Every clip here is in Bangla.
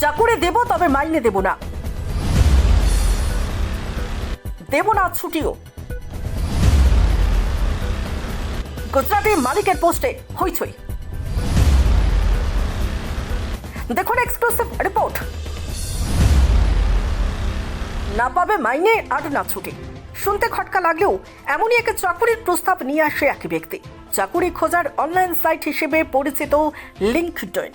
চাকুরে দেব তবে মাইনে দেব না। দেব না ছুটিও। গুজরাটে মালিকের পোস্টে হইচই। দেখুন এক্সক্লুসিভ রিপোর্ট না পাবে মাইনে আর না ছুটি। শুনতে খটকা লাগলেও এমনই এক চাকুরির প্রস্তাব নিয়ে আসে এক ব্যক্তি। চাকুরি খোঁজার অনলাইন সাইট হিসেবে পরিচিত লিঙ্কডইন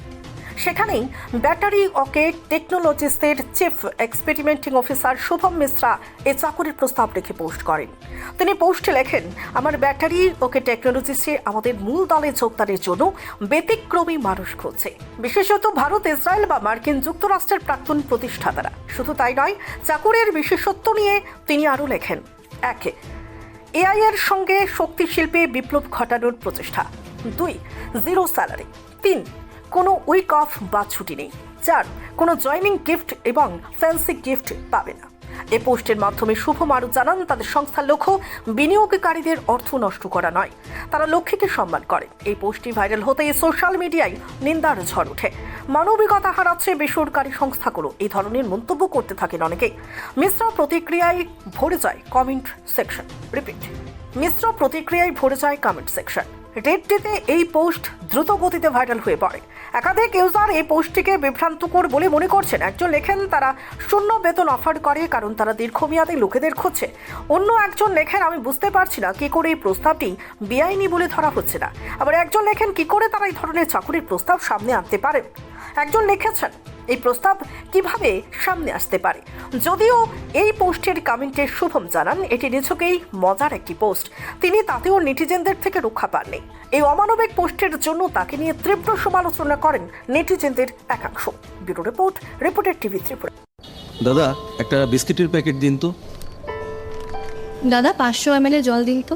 সেখানেই battery okay টেকনোলজিস্টের chief experimenting officer Shubham Mishra এ চাকুরির প্রস্তাব রেখে পোস্ট করেন। তিনি পোস্টে লেখেন, আমার ব্যাটারি ওকে টেকনোলজিসে আমাদের মূল দলে যোগদানের জন্য ব্যতিক্রমী মানুষ খুঁজছে। বিশেষত ভারত, ইসরায়েল বা মার্কিন যুক্তরাষ্ট্রের প্রাক্তন প্রতিষ্ঠাতারা। শুধু তাই নয়, চাকুরের বিশেষত্ব নিয়ে তিনি আরও লেখেন, একে, এআই এর সঙ্গে শক্তি শিল্পে বিপ্লব ঘটানোর প্রচেষ্টা। দুই, জিরো স্যালারি। তিন কোনো উইক অফ বা ছুটি নেই। চার, কোনো জয়নিং গিফট এবং ফ্যান্সি গিফট পাবে না। এ পোস্টের মাধ্যমে শুভ আরও জানান তাদের সংস্থার লক্ষ্য, বিনিয়োগকারীদের অর্থ নষ্ট করা নয়। তারা লক্ষ্মীকে সম্মান করে। এই পোস্টটি ভাইরাল হতেই সোশ্যাল মিডিয়ায় নিন্দার ঝড় ওঠে। মানবিকতা হারাচ্ছে বেসরকারি সংস্থাগুলো। এই ধরনের মন্তব্য করতে থাকেন অনেকেই। মিশ্র প্রতিক্রিয়ায় ভরে যায় কমেন্ট সেকশন রিপিট মিশ্র প্রতিক্রিয়ায় ভরে যায় কমেন্ট সেকশন রেডটিতে এই পোস্ট দ্রুত গতিতে ভাইরাল হয়ে পড়ে। একাধিক ইউজার এই পোস্টটিকে বিভ্রান্তকর বলে মনে করছেন। একজন লেখেন, তারা শূন্য বেতন অফার করে কারণ তারা দীর্ঘমেয়াদী লোকেদের খুঁজছে। অন্য একজন লেখেন, আমি বুঝতে পারছি না কি করে এই প্রস্তাবটি বেআইনি বলে ধরা হচ্ছে না। আবার একজন লেখেন, কি করে তারা এই ধরনের চাকুরির প্রস্তাব সামনে আনতে পারেন একজন লিখেছেন এই প্রস্তাব কীভাবে সামনে আসতে পারে? যদিও এই পোস্টের কমেন্টে শুভম জানান এটি নিছকেই মজার একটি পোস্ট। তিনি তাতেও নেটিজেনদের থেকে রক্ষা পাননি। এই অমানবিক পোস্টের জন্য তাকে নিয়ে তীব্র সমালোচনা করেন নেটিজেনদের একাংশ। ব্যুরো রিপোর্ট রিপোর্টের টিভি ত্রিপুরা। দাদা একটা বিস্কিটের প্যাকেট দিন তো। দাদা পাঁচশো এম জল দিন তো।